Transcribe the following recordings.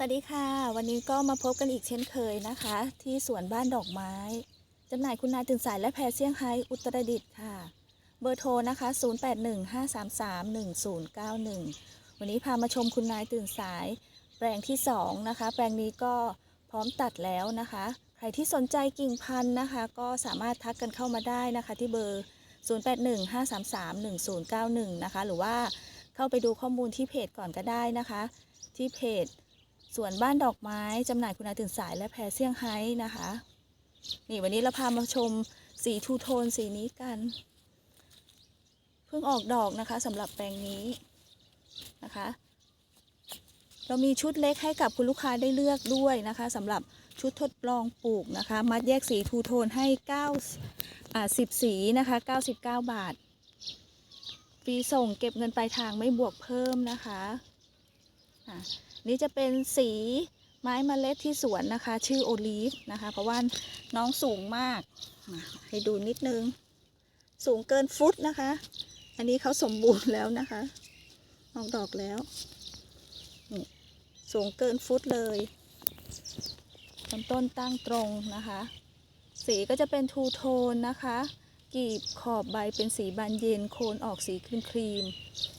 สวัสดีค่ะ วันนี้ก็มาพบกันอีกเช่นเคยนะคะ ที่สวนบ้านดอกไม้จำหน่ายคุณนายตื่นสายและแพรเซี่ยงไฮ้อุตรดิตถ์ค่ะ เบอร์โทรนะคะ 0815331091 วันนี้พามาชมคุณนายตื่นสาย แปลงที่ 2 นะคะ แปลงนี้ก็พร้อมตัดแล้วนะคะ ใครที่สนใจกิ่งพันธุ์นะคะ ก็สามารถทักกันเข้ามาได้นะคะ ที่เบอร์ 0815331091 นะคะ หรือว่าเข้าไปดูข้อมูลที่เพจก่อนก็ได้นะคะ ที่เพจ สวนบ้านดอกไม้จำหน่ายคุณนายตื่นสายและแพรเซี่ยงไฮ้นะคะ นี่วันนี้เราพามาชมสีทูโทนสีนี้กัน เพิ่งออกดอกนะคะสำหรับแปลงนี้นะคะ เรามีชุดเล็กให้กับคุณลูกค้าได้เลือกด้วยนะคะสำหรับชุดทดลองปลูกนะคะ มัดแยกสีทูโทนให้9อ่า10 สีนะคะ 99 บาทฟรีส่งเก็บเงินปลายทางไม่บวกเพิ่มนะคะอะ นี่จะเป็นสีไม้เมล็ดที่สวนนะคะ ชื่อโอลีฟนะคะ เพราะว่าน้องสูงมากมาให้ดูนิดนึง สูงเกินฟุตนะคะ อันนี้เขาสมบูรณ์แล้วนะคะออกดอกแล้วนี่สูงเกินฟุตเลยลำต้นตั้งตรงนะคะ สีก็จะเป็นทูโทนนะคะกีบขอบใบเป็นสีบานเย็นโคนออกสีครีมครีม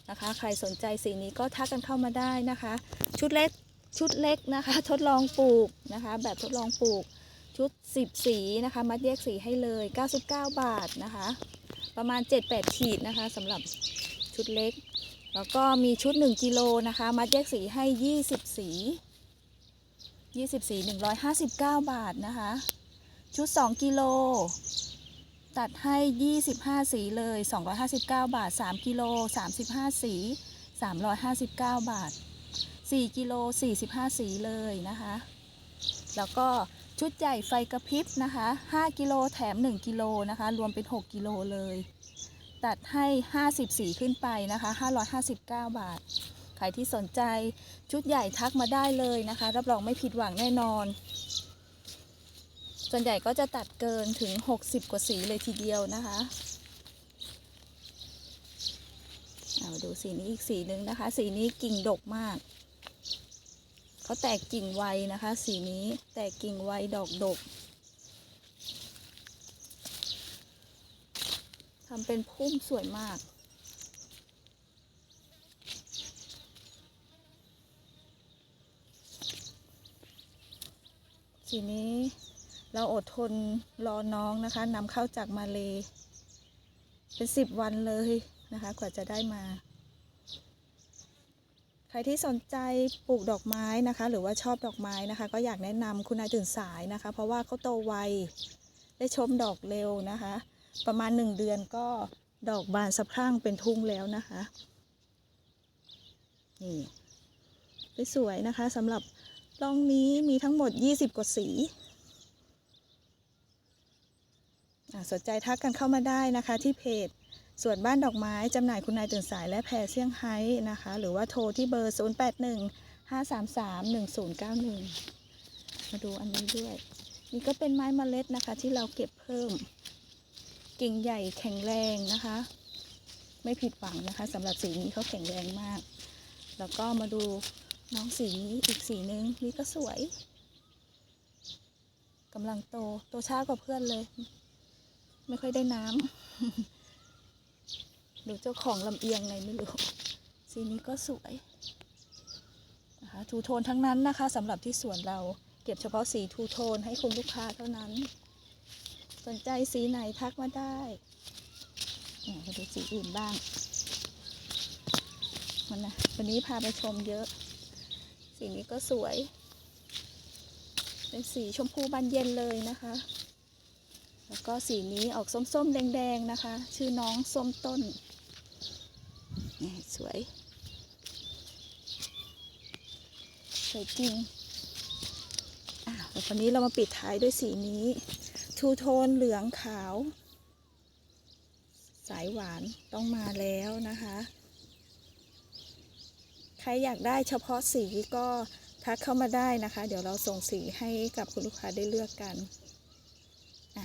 นะคะ ใครสนใจสีนี้ก็ทักกันเข้ามาได้นะคะ ชุดเล็กชุดเล็กนะคะ ทดลองปลูกนะคะ แบบทดลองปลูกชุด 10 สีนะคะ มัดแยกสีให้เลย 99 บาทนะคะ ประมาณ 7-8 ขีดนะคะสำหรับชุดเล็ก แล้วก็มีชุด 1 กิโลนะคะ มัดแยกสีให้ 20 สี 20 สี 159 บาทนะคะ ชุด 2 กิโล ตัดให้ 25 สีเลย 259 บาท 3 กิโล 35 สี 359 บาท 4กิโล45 สีเลยนะคะ แล้วก็ชุดใหญ่ไฟกระพริบนะคะ 5 กิโลแถม 1 กิโลนะคะ รวมเป็น 6 กิโลเลย ตัดให้ 50 สีขึ้นไปนะคะ 559 บาท ใครที่สนใจชุดใหญ่ทักมาได้เลยนะคะ รับรองไม่ผิดหวังแน่นอน ส่วนใหญ่ก็จะตัดเกินถึง 60 กว่าสีเลยทีเดียวนะคะเอามาดูสีนี้อีกสีหนึ่งนะคะ สีนี้กิ่งดกมาก เขาแตกกิ่งไวนะคะ สีนี้แตกกิ่งไวดอกดกทำเป็นพุ่มสวยมาก สีนี้เราอดทนรอน้องนะคะนำเข้าจากมาเล เป็นสิบวันเลยนะคะ กว่าจะได้มา ใครที่สนใจปลูกดอกไม้นะคะ หรือว่าชอบดอกไม้นะคะ ก็อยากแนะนำคุณนายตื่นสายนะคะ เพราะว่าเขาโตไวได้ชมดอกเร็วนะคะ ประมาณหนึ่งเดือนก็ดอกบานสะพรั่งเป็นทุ่งแล้วนะคะนี่สวยๆนะคะสำหรับร่องนี้มีทั้งหมด 20 กว่าสีสนใจทักกันเข้ามาได้นะคะที่เพจ ส่วนบ้านดอกไม้จำหน่ายคุณนายตื่นสายและแพรเซี่ยงไฮ้นะคะ หรือว่าโทรที่เบอร์ 081 533 1091 มาดูอันนี้ด้วย นี่ก็เป็นไม้เมล็ดนะคะ ที่เราเก็บเพิ่ม กิ่งใหญ่แข็งแรงนะคะ ไม่ผิดหวังนะคะสำหรับสีนี้เขาแข็งแรงมาก แล้วก็มาดูน้องสีนี้อีกสีนึงนี่ก็สวยกำลังโตโตช้ากว่าเพื่อนเลย ไม่ค่อยได้น้ำ รือเจ้าของลำเอียงไงไม่รู้ สีนี้ก็สวยนะคะทูโทนทั้งนั้นนะคะสำหรับที่สวนเราเก็บเฉพาะสีทูโทนให้คุณลูกค้าเท่านั้น สนใจสีไหนทักมาได้เนี่ยมาดูสีอื่นบ้างมันนะวันนี้พาไปชมเยอะ สีนี้ก็สวย เป็นสีชมพูบานเย็นเลยนะคะ แล้วก็สีนี้ออกส้มๆแดงๆนะคะ ชื่อน้องส้มต้น นี่สวย สวยจริงอะแล้ววันนี้เรามาปิดท้ายด้วยสีนี้ ทูโทนเหลืองขาว สายหวานต้องมาแล้วนะคะ ใครอยากได้เฉพาะสีก็ทักเข้ามาได้นะคะ เดี๋ยวเราส่งสีให้กับคุณลูกค้าได้เลือกกัน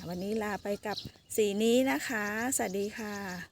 วันนี้ลาไปกับสีนี้นะคะ สวัสดีค่ะ